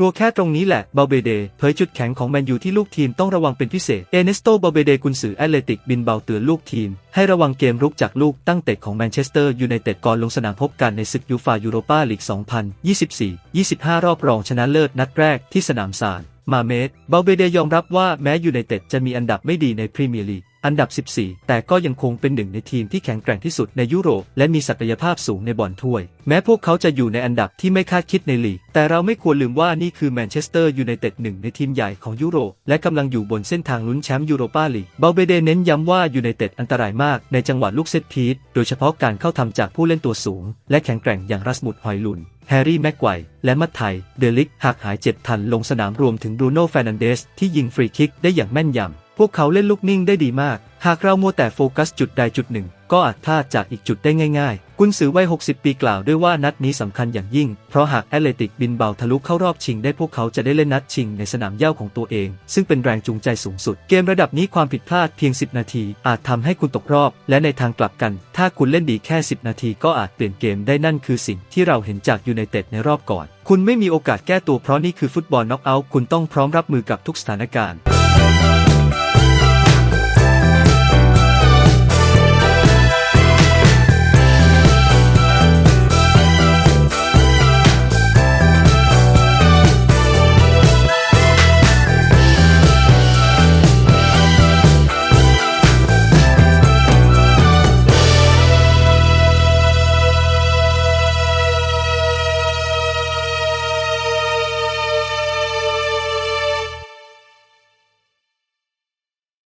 ลัวแค่ตรงนี้แหละเบาเบเดเผยจุดแข็งของแมนยูที่ลูกทีมต้องระวังเป็นพิเศษ เอเนสโตเบาเบเดกุนซือแอตเลติกบินเบาเตือนลูกทีม ให้ระวังเกมรุกจากลูกตั้งเตะของแมนเชสเตอร์ยูไนเต็ดก่อนลงสนามพบกันในศึกยูฟายูโรปาลีก 2024-25 รอบรองชนะเลิศนัดแรกที่สนามซานมาเมดเบาเบเดยอมรับว่าแม้ยูไนเต็ดจะมีอันดับไม่ดีในพรีเมียร์ลีกอันดับ 14 แต่ก็ยังคงเป็นหนึ่งในทีมที่แข็งแกร่งที่สุดในยุโรป และมีศักยภาพสูงในบอลถ้วย แม้พวกเขาจะอยู่ในอันดับที่ไม่คาดคิดในลีก แต่เราไม่ควรลืมว่านี่คือแมนเชสเตอร์ยูไนเต็ดหนึ่งในทีมใหญ่ของยุโรป และกำลังอยู่บนเส้นทางลุ้นแชมป์ยูโรปาลีก เบาเบเดเน้นย้ำว่ายูไนเต็ดอันตรายมากในจังหวะลูกเซตพีทโดยเฉพาะการเข้าทำจากผู้เล่นตัวสูง และแข็งแกร่งอย่างรัสมุดฮอยลุนแฮร์รี่แม็กไกวร์และมัตไทเดลิกหากหายเจ็บทันลงสนามรวมถึงบรูโน่แฟรนันเดสที่ยิงฟรีคิกได้อย่างแม่นยำ พวกเขาเล่นลูกนิ่งได้ดีมาก หากเรามัวแต่โฟกัสจุดใดจุดหนึ่ง ก็อาจพลาดจากอีกจุดได้ง่ายๆ กุนซือวัย 60 ปีกล่าวด้วยว่านัดนี้สำคัญอย่างยิ่ง เพราะหากแอตเลติกบินเบาทะลุเข้ารอบชิงได้พวกเขาจะได้เล่นนัดชิงในสนามเหย้าของตัวเอง ซึ่งเป็นแรงจูงใจสูงสุด เกมระดับนี้ความผิดพลาดเพียง 10 นาที อาจทำให้คุณตกรอบ และในทางกลับกัน ถ้าคุณเล่นดีแค่ 10 นาทีก็อาจเปลี่ยนเกมได้นั่นคือสิ่งที่เราเห็นจากยูไนเต็ดในรอบก่อน คุณไม่มีโอกาสแก้ตัวเพราะนี่คือฟุตบอลน็อกเอาท์คุณต้องพร้อมรับมือกับทุกสถานการณ์